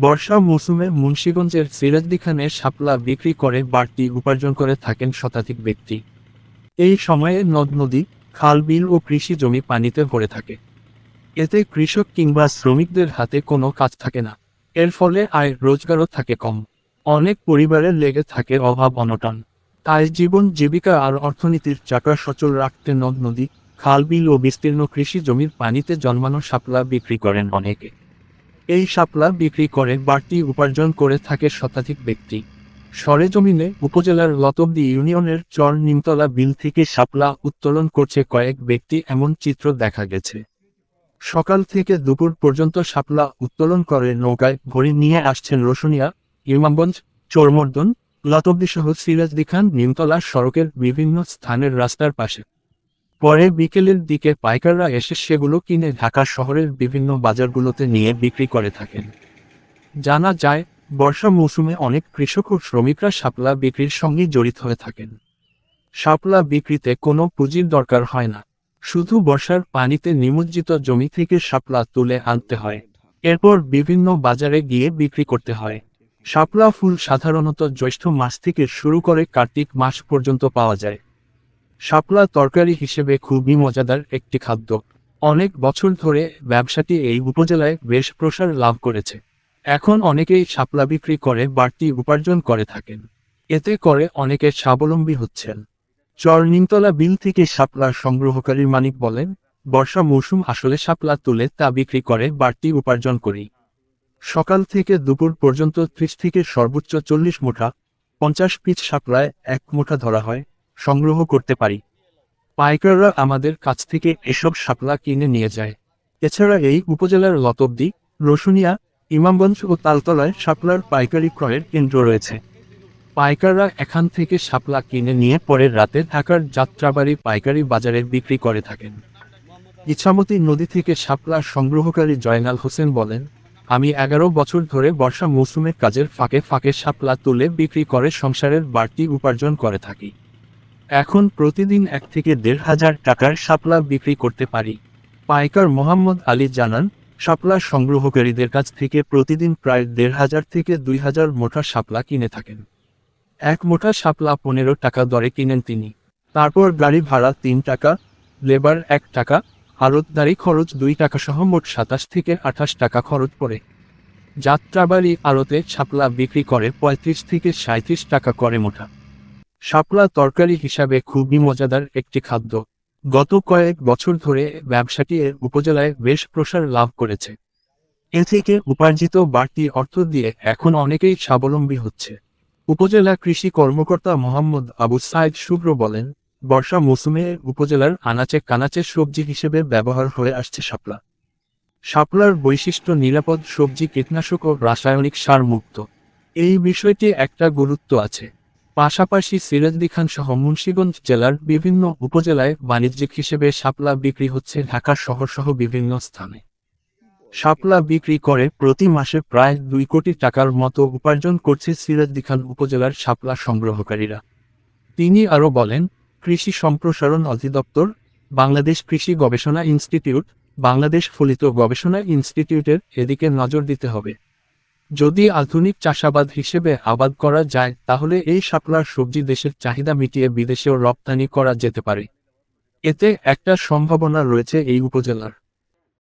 বর্ষা মৌসুমে মুন্সীগঞ্জের সিরাজদি খানে শাপলা বিক্রি করে বাড়তি উপার্জন করে থাকেন শতাধিক ব্যক্তি। এই সময়ে নদ, নদী, খাল, বিল ও কৃষি জমি পানিতে ভরে থাকে। এতে কৃষক কিংবা শ্রমিকদের হাতে কোনো কাজ থাকে না। এর ফলে আয় রোজগারও থাকে কম। অনেক পরিবারের লেগে থাকে অভাব, অনটন। তাই জীবন, জীবিকা আর অর্থনীতির চাকা সচল রাখতে নদ, নদী, খাল, বিল ও বিস্তীর্ণ কৃষি জমির পানিতে জন্মানো শাপলা বিক্রি করেন অনেকে। এই শাপলা বিক্রি করে বাড়তি উপার্জন করে থাকে শতাধিক ব্যক্তি। সরেজমিনে উপজেলার লতবদি ইউনিয়নের চর নিমতলা বিল থেকে শাপলা উত্তোলন করছে কয়েক ব্যক্তি এমন চিত্র দেখা গেছে। সকাল থেকে দুপুর পর্যন্ত শাপলা উত্তোলন করে নৌকায় ভরে নিয়ে আসছেন রসুনিয়া, ইমামগঞ্জ, চোরমর্দন লতবদি সহ সিরাজদি খান নিমতলা সড়কের বিভিন্ন স্থানের রাস্তার পাশে। পরে বিকেলের দিকে পাইকাররা এসে সেগুলো কিনে ঢাকা শহরের বিভিন্ন বাজারগুলোতে নিয়ে বিক্রি করে থাকেন। জানা যায়, বর্ষা মৌসুমে অনেক কৃষক ও শ্রমিকরা শাপলা বিক্রির সঙ্গে জড়িত হয়ে থাকেন। শাপলা বিক্রিতে কোনো পুঁজির দরকার হয় না। শুধু বর্ষার পানিতে নিমজ্জিত জমি থেকে শাপলা তুলে আনতে হয়। এরপর বিভিন্ন বাজারে গিয়ে বিক্রি করতে হয়। শাপলা ফুল সাধারণত জ্যৈষ্ঠ মাস থেকে শুরু করে কার্তিক মাস পর্যন্ত পাওয়া যায়। শাপলা তরকারি হিসেবে খুবই মজাদার একটি খাদ্য। অনেক বছর ধরে ব্যবসাটি এই উপজেলায় বেশ প্রসার লাভ করেছে। এখন অনেকেই শাপলা বিক্রি করে বাড়তি উপার্জন করে থাকেন। এতে করে অনেকে স্বাবলম্বী হচ্ছেন। চর নিমতলা বিল থেকে শাপলা সংগ্রহকারী মানিক বলেন, বর্ষা মৌসুম আসলে শাপলা তুলে তা বিক্রি করে বাড়তি উপার্জন করি। সকাল থেকে দুপুর পর্যন্ত ত্রিশ থেকে সর্বোচ্চ চল্লিশ মুঠা, পঞ্চাশ পিচ শাপলায় এক মুঠা ধরা হয়। সংগ্রহ করতে পারি। পাইকাররা আমাদের কাছ থেকে এসব শাপলা কিনে নিয়ে যায়। এছাড়া এই উপজেলার লতবদি, রসুনিয়া, ইমামগঞ্জ ও তালতলায় শাপলার পাইকারি ক্রয়ের কেন্দ্র রয়েছে। পাইকাররা এখান থেকে শাপলা কিনে নিয়ে পরের রাতে ঢাকার যাত্রাবাড়ি পাইকারি বাজারে বিক্রি করে থাকেন। ইছামতি নদী থেকে শাপলা সংগ্রহকারী জয়নাল হোসেন বলেন, আমি এগারো বছর ধরে বর্ষা মৌসুমে কাজের ফাঁকে ফাঁকে শাপলা তুলে বিক্রি করে সংসারের বাড়তি উপার্জন করে থাকি। এখন প্রতিদিন এক থেকে দেড় হাজার টাকার শাপলা বিক্রি করতে পারি। পাইকার মোহাম্মদ আলী জানান, শাপলা সংগ্রহকারীদের কাছ থেকে প্রতিদিন প্রায় দেড় হাজার থেকে দুই হাজার মোটা শাপলা কিনে থাকেন। এক মোটা শাপলা পনেরো টাকা দরে কিনেন তিনি। তারপর গাড়ি ভাড়া তিন টাকা, লেবার এক টাকা আড়তদারি খরচ দুই টাকা সহ মোট সাতাশ থেকে আঠাশ টাকা খরচ পড়ে। যাত্রাবাড়ি আড়তে শাপলা বিক্রি করে পঁয়ত্রিশ থেকে সাঁত্রিশ টাকা করে মোটা। শাপলা তরকারি হিসাবে খুবই মজাদার একটি খাদ্য। গত কয়েক বছর ধরে ব্যবসাটি এর উপজেলায় বেশ প্রসার লাভ করেছে। এ থেকে উপার্জিত বাড়তি অর্থ দিয়ে এখন অনেকেই স্বাবলম্বী হচ্ছে। উপজেলা কৃষি কর্মকর্তা মোহাম্মদ আবু সাইদ শুভ্র বলেন, বর্ষা মৌসুমে উপজেলার আনাচে কানাচে সবজি হিসেবে ব্যবহার হয়ে আসছে শাপলা। শাপলার বৈশিষ্ট্য নিরাপদ সবজি কীটনাশক ও রাসায়নিক সার মুক্ত। এই বিষয়টি একটা গুরুত্ব আছে। পাশাপাশি সিরাজদি খান সহ মুন্সিগঞ্জ জেলার বিভিন্ন উপজেলায় বাণিজ্যিক হিসেবে শাপলা বিক্রি হচ্ছে ঢাকা শহর সহ বিভিন্ন স্থানে। শাপলা বিক্রি করে প্রতি মাসে প্রায় দুই কোটি টাকার মতো উপার্জন করছে সিরাজদি খান উপজেলার শাপলা সংগ্রহকারীরা। তিনি আরও বলেন, কৃষি সম্প্রসারণ অধিদপ্তর, বাংলাদেশ কৃষি গবেষণা ইনস্টিটিউট, বাংলাদেশ ফলিত গবেষণা ইনস্টিটিউটের এদিকে নজর দিতে হবে। যদি আধুনিক চাষাবাদ হিসেবে আবাদ করা যায়, তাহলে এই শাপলার সবজি দেশের চাহিদা মিটিয়ে বিদেশেও রপ্তানি করা যেতে পারে। এতে একটা সম্ভাবনা রয়েছে এই উপজেলার।